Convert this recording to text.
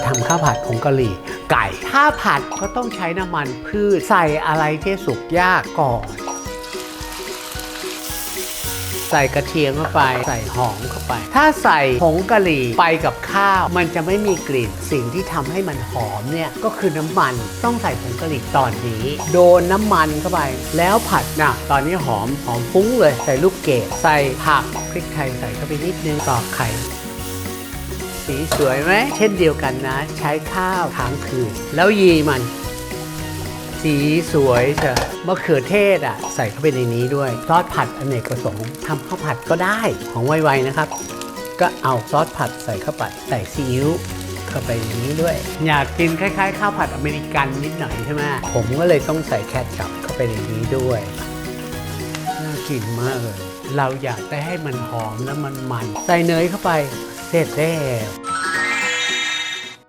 จะทำข้าวผัดผงกะหรี่ไก่ ถ้าผัดก็ต้องใช้น้ำมันพืชใส่อะไรที่สุกยากก่อน ใส่กระเทียมเข้าไป ใส่หอมเข้าไป ถ้าใส่ผงกะหรี่ไปกับข้าว มันจะไม่มีกลิ่น สิ่งที่ทำให้มันหอมเนี่ยก็คือน้ำมัน ต้องใส่ผงกะหรี่ตอนนี้ โดนน้ำมันเข้าไป แล้วผัดนะตอนนี้หอมหอมฟุ้งเลย ใส่ลูกเกดใส่ผักพริกไทยใส่เข้าไปนิดนึงตอกไข่ สีสวยไหมเช่นเดียวกันนะ ใช้ข้าวค้างคืน แล้วยีมัน สีสวยเถอะมะเขือเทศอะ ใส่เข้าไปในนี้ด้วยซอสผัดอเนกประสงค์ทำข้าวผัดก็ได้ของไวๆนะครับ ก็เอาซอสผัดใส่เข้าไปใส่ซีอิ๊วเข้าไปในนี้ด้วย อยากกินคล้ายๆ ข้าวผัดอเมริกันนิดหน่อยใช่ไหมผมก็เลยต้องใส่แคทชัพเข้าไปในนี้ด้วยน่ากินมากเลย เราอยากได้ให้มันหอมและมันมัน ใส่เนยเข้าไป เสร็จแล้ว